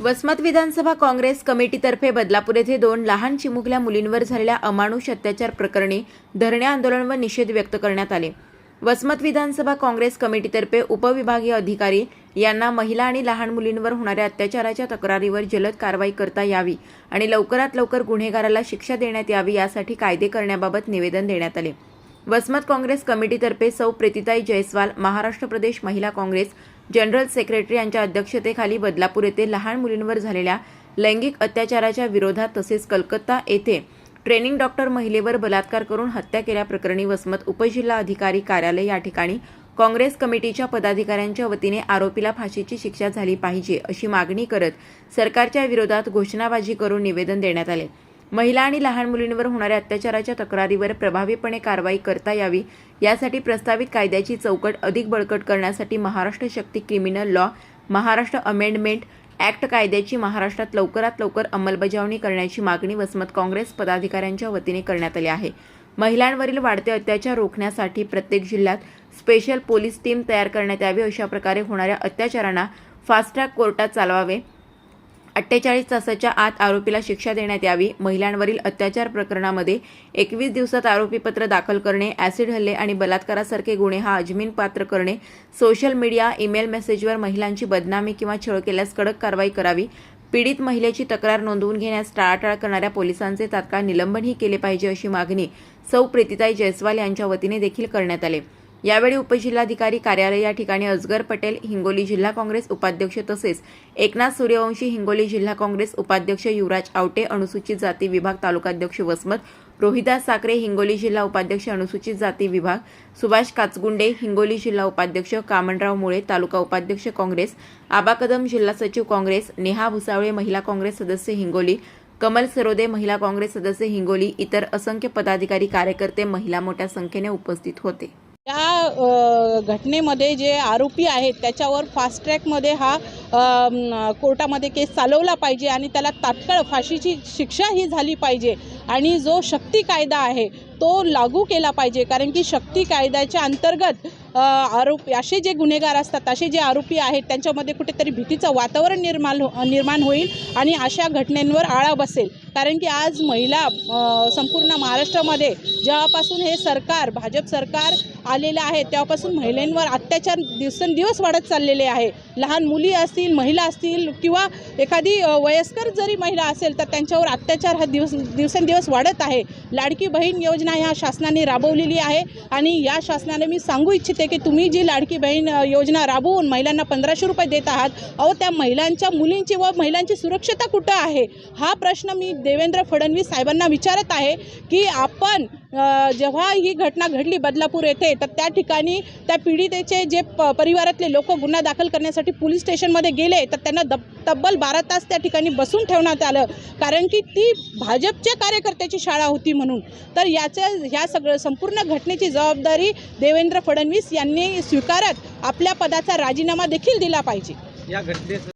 वसमत विधानसभा काँग्रेस कमिटीतर्फे बदलापूर येथे दोन लहान चिमुकल्या मुलींवर झालेल्या अमानुष अत्याचार प्रकरणी धरणे आंदोलन व निषेध व्यक्त करण्यात आले. वसमत विधानसभा काँग्रेस कमिटीतर्फे उपविभागीय अधिकारी यांना महिला आणि लहान मुलींवर होणाऱ्या अत्याचाराच्या तक्रारीवर जलद कारवाई करता यावी आणि लवकरात लवकर गुन्हेगाराला शिक्षा देण्यात यावी यासाठी कायदे करण्याबाबत निवेदन देण्यात आले. वसमत काँग्रेस कमिटीतर्फे सौ प्रीतिताई जयस्वाल महाराष्ट्र प्रदेश महिला काँग्रेस जनरल सेक्रेटरी यांच्या अध्यक्षतेखाली बदलापूर येथे लहान मुलींवर झालेल्या लैंगिक अत्याचाराच्या विरोधात तसेच कलकत्ता येथे ट्रेनिंग डॉक्टर महिलेवर बलात्कार करून हत्या केल्याप्रकरणी वसमत उपजिल्हा अधिकारी कार्यालय या ठिकाणी काँग्रेस कमिटीच्या पदाधिकाऱ्यांच्या वतीने आरोपीला फाशीची शिक्षा झाली पाहिजे अशी मागणी करत सरकारच्या विरोधात घोषणाबाजी करून निवेदन देण्यात आले. महिला आणि लहान मुलींवर होणाऱ्या अत्याचाराच्या तक्रारीवर प्रभावीपणे कारवाई करता यावी यासाठी प्रस्तावित कायद्याची चौकट अधिक बळकट करण्यासाठी Maharashtra Shakti criminal law Maharashtra amendment act कायद्याची महाराष्ट्रात लवकरात लवकर अंमलबजावणी करण्याची मागणी वसमत काँग्रेस पदाधिकाऱ्यांच्या वतीने करण्यात आली आहे. महिलांवरील वाढते अत्याचार रोखण्यासाठी प्रत्येक जिल्ह्यात स्पेशल पोलीस टीम तयार करण्यात यावी अशा प्रकारे होणाऱ्या अत्याचारांना फास्ट ट्रॅक कोर्टात चालवावे अठ्ठेचाळीस तासाच्या आत आरोपीला शिक्षा देण्यात यावी. महिलांवरील अत्याचार प्रकरणामध्ये एकवीस दिवसात आरोपीपत्र दाखल करणे ॲसिड हल्ले आणि बलात्कारासारखे गुन्हे हा अजमीन पात्र करणे सोशल मीडिया ईमेल मेसेजवर महिलांची बदनामी किंवा छळ केल्यास कडक कारवाई करावी पीडित महिलेची तक्रार नोंदवून घेण्यास टाळाटाळ करणाऱ्या पोलिसांचे तात्काळ निलंबनही केले पाहिजे अशी मागणी सौ प्रीतिताई जयस्वाल यांच्या वतीने देखील करण्यात आले. यावेळी उपजिल्हाधिकारी कार्यालय या ठिकाणी अजगर पटेल हिंगोली जिल्हा काँग्रेस उपाध्यक्ष तसेच एकनाथ सूर्यवंशी हिंगोली जिल्हा काँग्रेस उपाध्यक्ष युवराज आवटे अनुसूचित जाती विभाग तालुकाध्यक्ष वसमत रोहिदास साखरे हिंगोली जिल्हा उपाध्यक्ष अनुसूचित जाती विभाग सुभाष काचगुंडे हिंगोली जिल्हा उपाध्यक्ष कामनराव मुळे तालुका उपाध्यक्ष काँग्रेस आबा कदम जिल्हा सचिव काँग्रेस नेहा भुसावळे महिला काँग्रेस सदस्य हिंगोली कमल सरोदे महिला काँग्रेस सदस्य हिंगोली इतर असंख्य पदाधिकारी कार्यकर्ते महिला मोठ्या संख्येने उपस्थित होते. या घटनेमध्ये जे आरोपी आहेत त्याच्यावर फास्ट ट्रॅकमध्ये हा कोर्टामध्ये केस चालवला पाहिजे आणि त्याला तात्काळ फाशीची शिक्षा ही झाली पाहिजे. आणि जो शक्ती कायदा आहे तो लागू केला पाहिजे. कारण की शक्ती कायद्याच्या अंतर्गत आरोपी असे जे गुन्हेगार असतात असे जे आरोपी आहेत त्यांच्यामध्ये कुठेतरी भीतीचं वातावरण निर्माण हो निर्माण होईल आणि अशा घटनेंवर आळा बसेल. कारण की आज महिला संपूर्ण महाराष्ट्रामध्ये जेव्हापासून हे सरकार भाजप सरकार आलेलं आहे तेव्हापासून महिलांवर अत्याचार दिवसेंदिवस वाढत चाललेले आहे. लहान मुली असतील महिला असतील किंवा एखादी वयस्कर जरी महिला असेल तर त्यांच्यावर अत्याचार हा दिवस दिवसेंदिवस वाढत आहे. लाडकी बहीण योजना ह्या शासनाने राबवलेली आहे आणि या शासनाने मी सांगू इच्छिते की तुम्ही जी लाडकी बहीण योजना राबवून महिलांना पंधराशे रुपये देत आहात अहो त्या महिलांच्या मुलींची व महिलांची सुरक्षता कुठं आहे? हा प्रश्न मी देवेंद्र फडणवीस साहेबांना विचारत आहे की आपण जेव्हा ही घटना घडली बदलापूर येथे तर त्या ठिकाणी त्या पीडितेचे जे प परिवारातले लोक गुन्हा दाखल करण्यासाठी पोलीस स्टेशनमध्ये गेले तर त्यांना दब तब्बल बारा तास त्या ठिकाणी बसून ठेवण्यात आलं. कारण की ती भाजपच्या कार्यकर्त्याची शाळा होती म्हणून. तर याच्या ह्या सगळं संपूर्ण घटनेची जबाबदारी देवेंद्र फडणवीस यांनी स्वीकारत आपल्या पदाचा राजीनामा देखील दिला पाहिजे. या घटनेस